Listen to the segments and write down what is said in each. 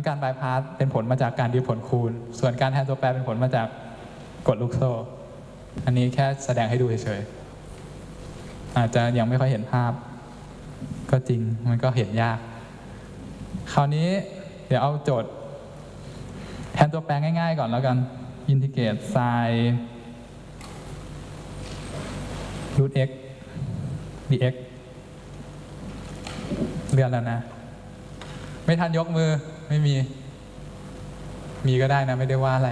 ั้นการบายพาสเป็นผลมาจากการดีผลคูณ ส่วนการแทนตัวแปรเป็นผลมาจากกฎลูกโซ่ อันนี้แค่แสดงให้ดูเฉยๆ อาจจะยังไม่ค่อยเห็นภาพ ก็จริงมันก็เห็นยาก คราวนี้เดี๋ยวเอาโจทย์ แทนตัวแปรง่ายๆก่อนแล้วกัน อินทิเกรตไซน์รูท x dx เลื่อนแล้วนะ ไม่ทันยกมือ ไม่มี มีก็ได้นะ ไม่ได้ว่าอะไร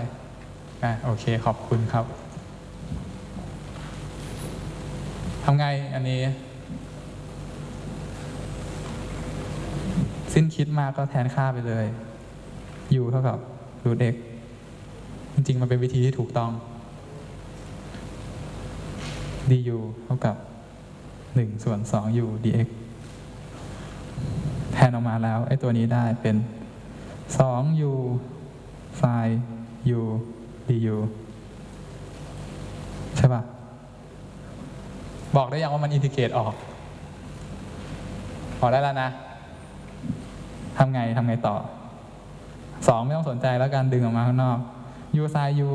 อะโอเค ขอบคุณครับทำไงอันนี้ สิ้นคิดมาก็แทนค่าไปเลย u เท่ากับ root x จริงๆ มันเป็นวิธีที่ถูกต้อง du เท่ากับ 1 ส่วน 2u dx แทนออกมาแล้ว ไอ้ตัวนี้ได้เป็น 2u sin u du ใช่ปะบอกได้ยังว่ามันอินทิเกรตออกบอกได้แล้วนะทำไงทำไงต่อสองไม่ต้องสนใจแล้วกันดึงออกมาข้างนอก u sin u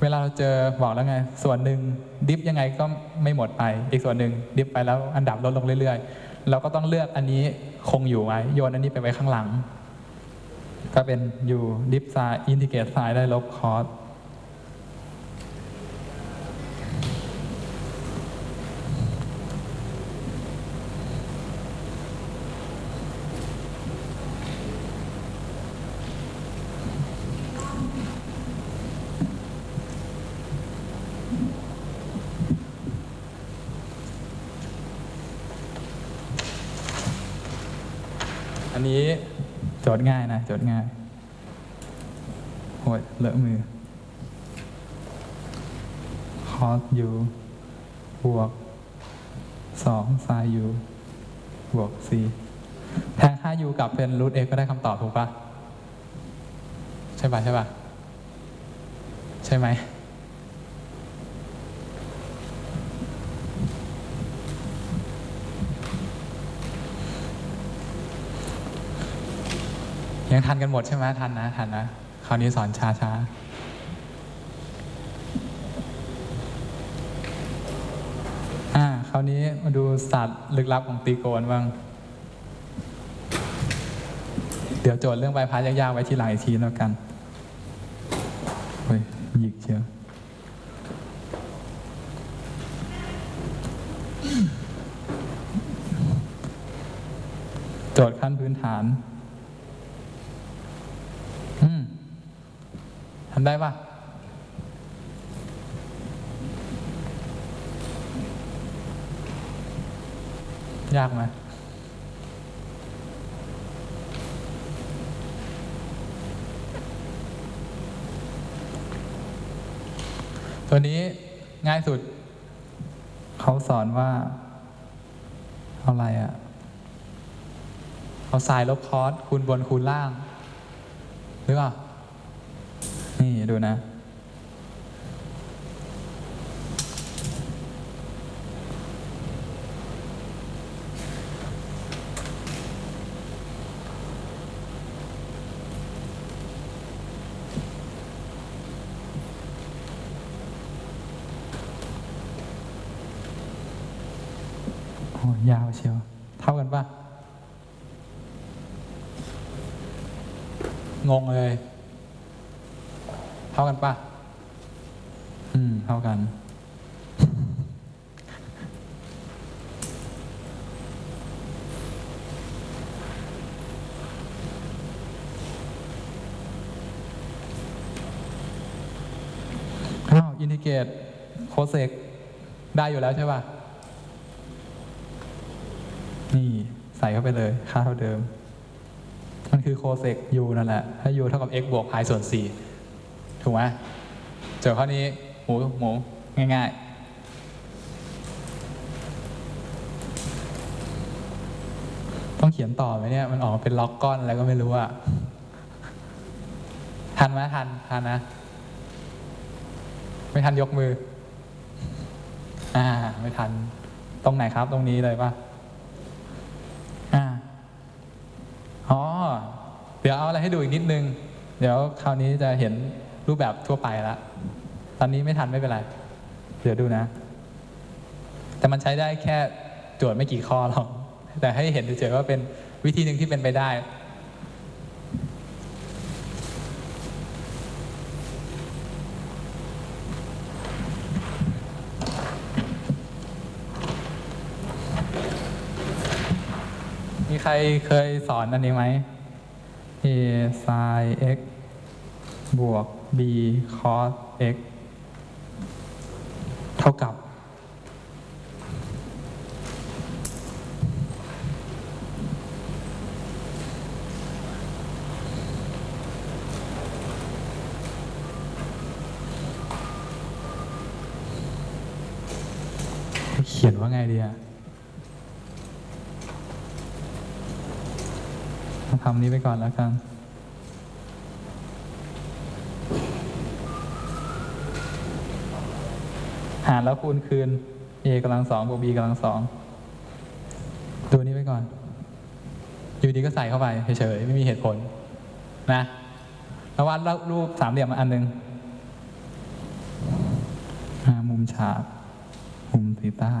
เวลาเราเจอบอกแล้วไง ส่วนหนึ่งดิฟยังไงก็ไม่หมดไป อีกส่วนหนึ่งดิฟไปแล้วอันดับลดลงเรื่อยๆ เราก็ต้องเลือกอันนี้คงอยู่ไว้โยนอันนี้ไปไว้ข้างหลัง ก็เป็น u ดิฟ sin อินทิเกรต sin ได้ลบ cos อันนี้ จทย์ง่ายนะโจทย์ง่ายโอ้ยเลอะมือ cos u บวกสอง sin u บวก c แทนค่า u กลับเป็น root x ก็ได้คำตอบถูกปะใช่ปะใช่ปะใช่ไหม ยังทันกันหมดใช่ไหมทันนะทันนะคราวนี้สอนช้าช้าอ่าคราวนี้มาดูสัตว์ลึกลับของตีโกนบ้างเดี๋ยวโจทย์เรื่องใบพัดยากๆไว้ทีหลังอีกทีแล้วกันเฮ้ยหยิกเชียวโจทย์ขั้นพื้นฐาน อืม ทำได้ปะยากไหมตัวนี้ง่ายสุด เขาสอนว่าเอาอะไรอะ่ะ เอาสายลบคอสคูณบนคูณล่างหรือเปล่า นี่ดูนะโอ้ยาวเชียว เท่ากันปะงงเลย เท่ากันปะอืม เท่ากัน อ้าว อินทิเกรตโคเซกได้อยู่แล้วใช่ป่ะ นี่ใส่เข้าไปเลย ค่าเท่าเดิม มันคือโคเซก u นั่นแหละ ถ้า u เท่ากับ x บวก pi ส่วน4 ถูกไหมเจอข้อนี้หมูหมูง่ายๆต้องเขียนต่อไหมเนี่ยมันออกมาเป็นล็อกก้อนอะไรก็ไม่รู้อะทันไหมทันทันนะ ไม่ทันยกมือ อ่า ไม่ทัน ตรงไหนครับ ตรงนี้เลยปะอ่าอ๋อ เดี๋ยวเอาอะไรให้ดูอีกนิดนึง เดี๋ยวคราวนี้จะเห็น รูปแบบทั่วไปละตอนนี้ไม่ทันไม่เป็นไร เดี๋ยวดูนะ แต่มันใช้ได้แค่โจทย์ไม่กี่ข้อหรอก แต่ให้เห็นเฉยๆว่าเป็นวิธีหนึ่งที่เป็นไปได้ มีใครเคยสอนอันนี้ไหม a sin x บวก b cos x เท่ากับ เขียนว่าไงดีอะทำนี้ไปก่อนแล้วกัน หาร แล้วคูณคืน a กำลังสองบวก b กำลังสองดูนี้ไปก่อน อยู่ดีก็ใส่เข้าไปเฉยๆไม่มีเหตุผล นะแล้ววาดรูปสามเหลี่ยมอันหนึ่งอ่ามุมฉากมุมสีต้า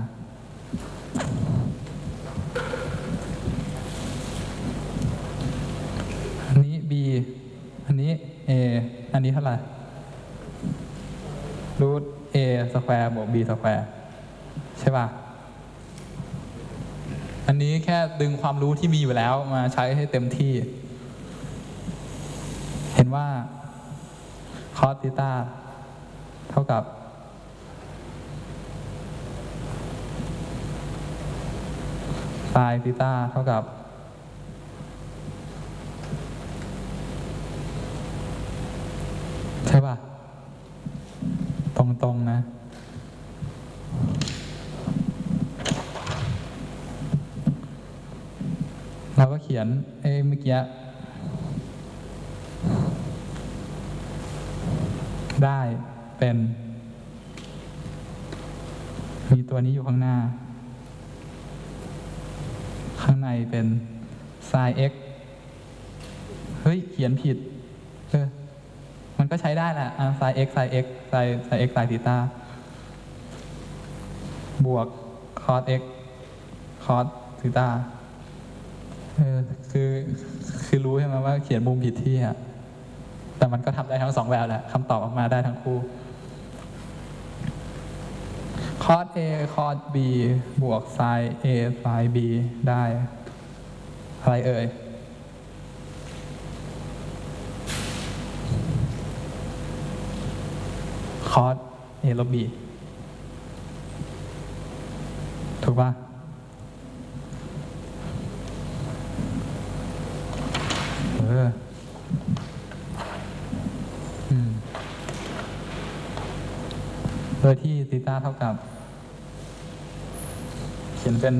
อันนี้ b อันนี้ a อันนี้เท่าไหร่รูท สแควร์บวก b สแควร์ใช่ป่ะ อันนี้แค่ดึงความรู้ที่มีอยู่แล้วมาใช้ให้เต็มที่ เห็นว่าคอสติต้าเท่ากับไซน์ติต้าเท่ากับใช่ป่ะ ตรงๆนะ เราเขียนเอ้เมื่อกี้ได้เป็น มีตัวนี้อยู่ข้างหน้า ข้างในเป็น sin x เฮ้ย เขียนผิดเออมันก็ใช้ได้แหละอ่า sin x sin x sin sin x sin ธีตาบวก cos x cos ธีตา เออคือคือรู้ใช่ไหมว่าเขียนมุมผิดที่อะแต่มันก็ทำได้ทั้งสองแบบแหละคำตอบออกมาได้ทั้งคู่ cos a cos b บวก sin a sin b ได้ อะไรเอ่ย cos a ลบ b ถูกป่ะออ อืม โดยที่ตีต้าเท่ากับ เขียนเป็น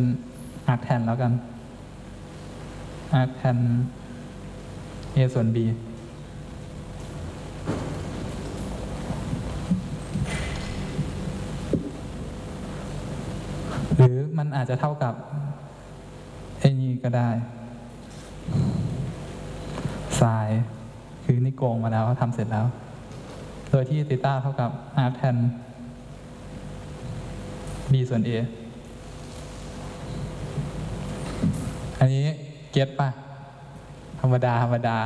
อาร์คแทนแล้วกันอาร์คแทน a ส่วน b หรือมันอาจจะเท่ากับไอ้นี่ก็ได้สายคือนี่โกงมาแล้วทำเสร็จแล้ว โดยที่ตีต้าเท่ากับ r แทน b ส่วน a อันนี้เก็ตปะธรรมดา ธรรมดา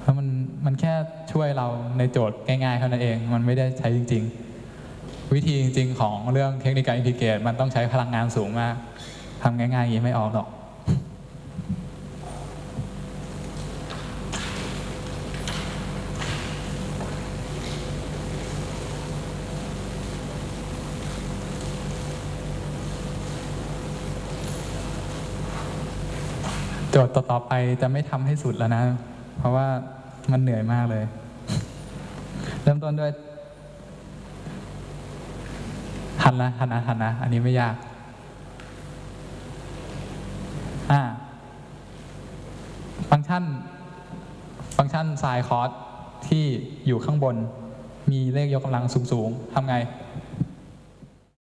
เพราะมันมันแค่ช่วยเราในโจทย์ง่ายๆเท่านั้นเอง มันไม่ได้ใช้จริง ๆ วิธีจริง ๆ ของเรื่องเทคนิคการอินทิเกรตมันต้องใช้พลังงานสูงมากทำง่ายๆอย่างนี้ไม่ออกหรอก ทย์ต่อๆไปจะไม่ทำให้สุดแล้วนะ เพราะว่ามันเหนื่อยมากเลย เริ่มต้นด้วยหันนะหันนะหันนะ อันนี้ไม่ยาก อ่า ฟังก์ชัน ฟังก์ชันไซน์คอสที่อยู่ข้างบน มีเลขยกกำลังสูง ๆทำไง